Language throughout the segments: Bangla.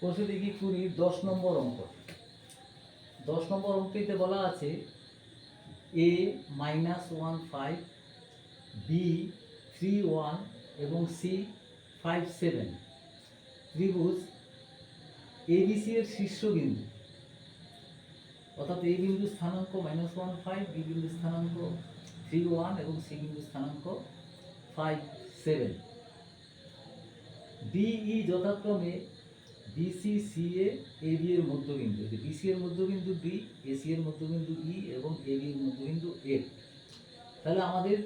কোষে দেখি দশ নম্বর অঙ্ক। দশ নম্বর অঙ্কটিতে বলা আছে A minus one five B three one এবং সি ফাইভ সেভেন ত্রিভুজ এবিসি এর শীর্ষবিন্দু অর্থাৎ এ বিন্দু স্থানাঙ্ক মাইনাস ওয়ান ফাইভ বি বিন্দু স্থানাঙ্ক থ্রি ওয়ান এবং সি বিন্দু স্থানাঙ্ক ফাইভ সেভেন ডিই যথাক্রমে বিসি সি এ এবি এর মধ্যবিন্দু। বিসি এর মধ্যবিন্দু ডি এসি এর মধ্যবিন্দু ই এবং এবি এর মধ্যবিন্দু এফ তাহলে আমাদের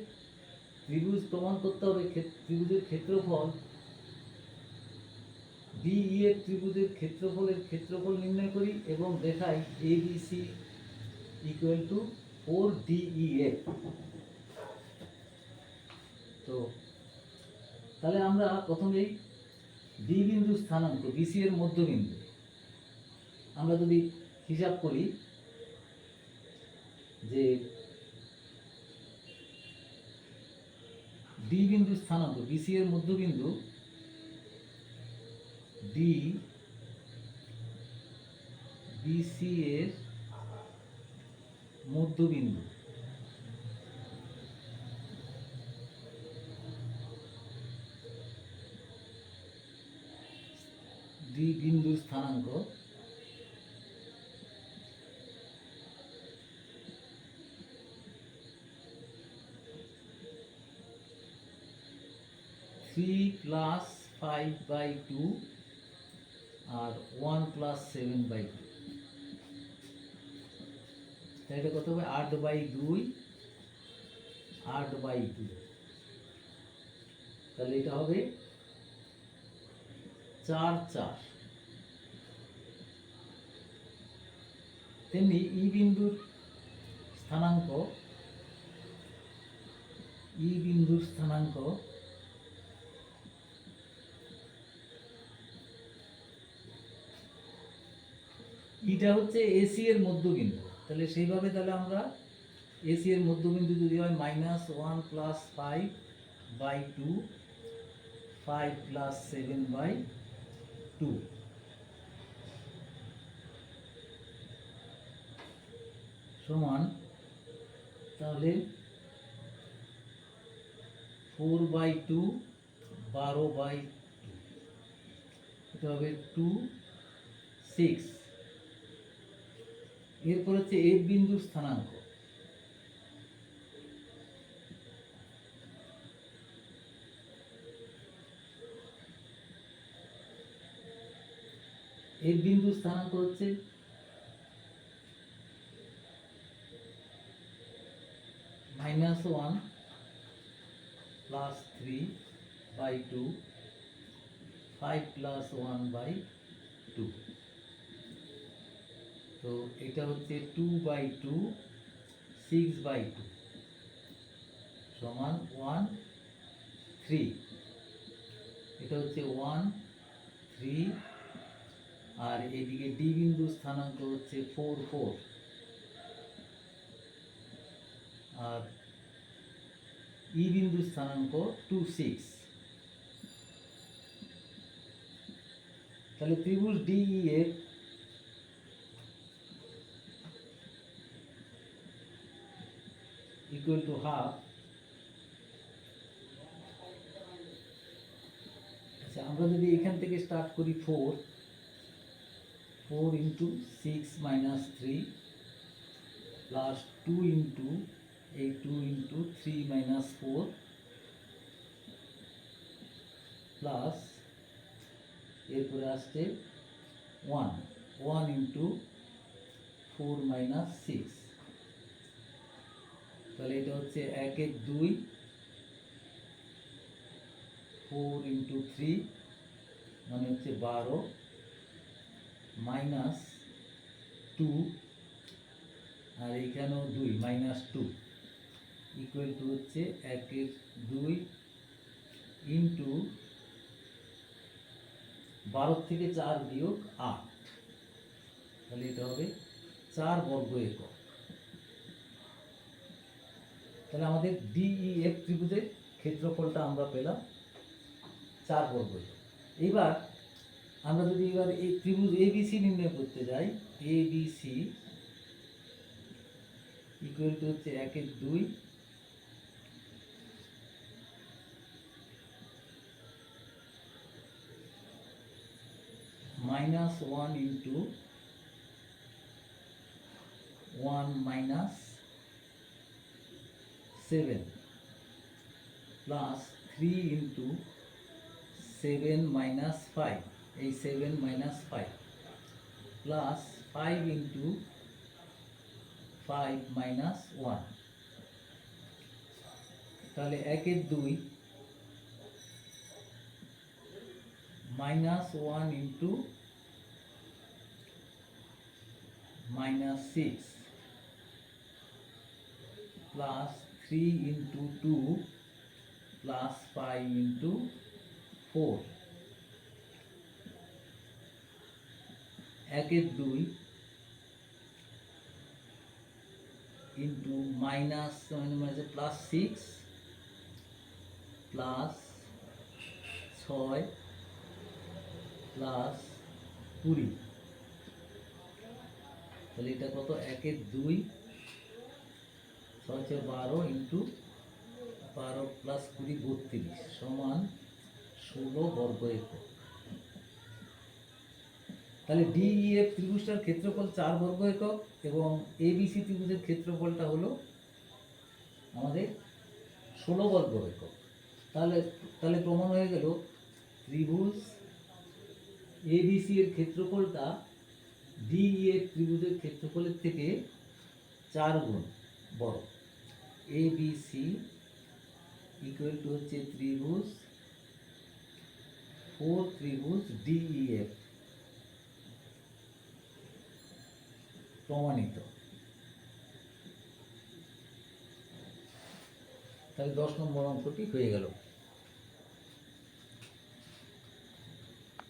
ত্রিভুজ প্রমাণ করতে হবে ত্রিভুজের ক্ষেত্রফল। ডিই এর ত্রিভুজের ক্ষেত্রফলের ক্ষেত্রফল নির্ণয় করি এবং দেখাই A B C equal to four DE F তো, তাহলে আমরা প্রথমেই ডি বিন্দু স্থানাঙ্ক বিসি এর মধ্যবিন্দু। আমরা যদি হিসাব করি যে ডি বিন্দু স্থানাঙ্ক বিসি এর মধ্যবিন্দু ডি বিসি এর মধ্যবিন্দু। বিন্দু স্থানাঙ্ক। Three plus five by two R one plus seven by two এটা কত হবে? আট বাই দুই, আট বাই টু তাহলে এটা হবে চার চার। তেমনি ই বিন্দুর স্থানাঙ্ক, ই বিন্দুর স্থানাঙ্ক, ইটা হচ্ছে এসি এর মধ্যবিন্দু। তাহলে সেইভাবে তাহলে আমরা এসি এর মধ্যবিন্দু যদি হয় minus one plus five by two, five plus seven by two. সমান তাহলে ফোর বাই টু বারো বাই এটা হবে টু সিক্স এরপর হচ্ছে এফ বিন্দুর স্থানাঙ্ক। এফ বিন্দুর স্থানাঙ্ক হচ্ছে minus one plus three by two five plus one by two তো এটা হচ্ছে two by two six by two সমান ওয়ান থ্রি এটা হচ্ছে ওয়ান থ্রি আর এদিকে ডি বিন্দু স্থানাঙ্ক হচ্ছে ফোর ফোর আর ই বিন্দু স্থানাঙ্ক টু সিক্স তাহলে ত্রিভুজ ডিই এর equal to half আচ্ছা আমরা যদি এখান থেকে স্টার্ট করি four four into six minus three plus two into এই two into three minus four plus এরপরে আসছে one one into four minus six তাহলে এটা হচ্ছে এক এক দুই ফোর ইন্টু থ্রি মানে হচ্ছে বারো মাইনাস টু আর এইখানেও দুই মাইনাস টু ইকুয়াল টু হচ্ছে একের দুই ইন্টু বারো থেকে চার বিয়োগ আট তাহলে এটা হবে চার বর্গ একক তাহলে আমাদের ডিইএফ ত্রিভুজের ক্ষেত্রফলটা আমরা পেলাম চার বর্গ। এইবার আমরা যদি এবার এই ত্রিভুজ এবিসি নির্ণয় করতে যাই এবিসি ইকুয়াল টু হচ্ছে একের দুই minus one into one minus seven plus three into seven minus five এই seven minus five plus five into five minus one তাহলে একের দুই minus one into minus six plus three into two plus five into four একের দুই ইন্টু মাইনাস মানে প্লাস সিক্স প্লাস ছয় প্লাস কুড়ি। তাহলে এটা কত? একের দুই, ছয় হচ্ছে বারো ইন্টু বারো প্লাস কুড়ি বত্রিশ সমান ষোলো বর্গ একক। তাহলে ডিইএফ ত্রিভুজটার ক্ষেত্রফল চার বর্গ একক এবং এবিসি ত্রিভুজের ক্ষেত্রফলটা হলো আমাদের ষোলো বর্গ একক। তাহলে তাহলে প্রমাণ হয়ে গেল, ত্রিভুজ এবিসি এর ক্ষেত্রফলটা ডিইএফ ত্রিভুজের ক্ষেত্রফলের থেকে চার গুণ বড়। এবিসি ইকুয়াল টু হচ্ছে ত্রিভুজ ফোর ত্রিভুজ ডিইএফ প্রমাণিত। তাহলে দশ নম্বর অঙ্কটি হয়ে গেল।